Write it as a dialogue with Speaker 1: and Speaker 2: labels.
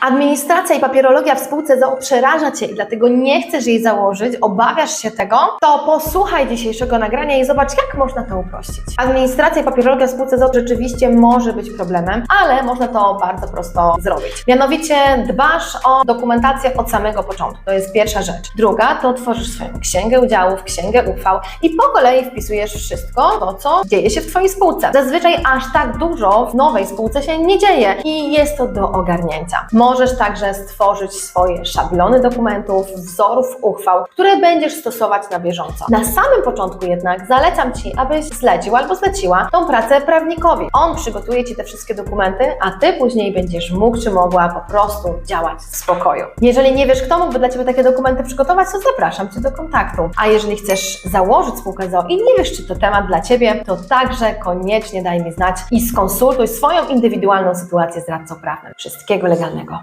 Speaker 1: administracja i papierologia w spółce ZOO przeraża Cię i dlatego nie chcesz jej założyć, obawiasz się tego, to posłuchaj dzisiejszego nagrania i zobacz, jak można to uprościć. Administracja i papierologia w spółce ZOO rzeczywiście może być problemem, ale można to bardzo prosto zrobić. Mianowicie dbasz o dokumentację od samego początku. To jest pierwsza rzecz. Druga to tworzysz swoją księgę udziałów, księgę uchwał i po kolei wpisujesz wszystko to, co dzieje się w Twojej spółce. Zazwyczaj aż tak dużo w nowej spółce się nie dzieje i jest to do ogarnięcia. Możesz także stworzyć swoje szablony dokumentów, wzorów uchwał, które będziesz stosować na bieżąco. Na samym początku jednak zalecam Ci, abyś zlecił albo zleciła tą pracę prawnikowi. On przygotuje Ci te wszystkie dokumenty, a Ty później będziesz mógł czy mogła po prostu działać w spokoju. Jeżeli nie wiesz, kto mógłby dla Ciebie takie dokumenty przygotować, to zapraszam Cię do kontaktu. A jeżeli chcesz założyć spółkę ZOO i nie wiesz, czy to temat dla Ciebie, to także koniecznie daj mi znać i skonsultuj swoją indywidualną sytuację z radcą prawnym. Wszystkiego legalnego.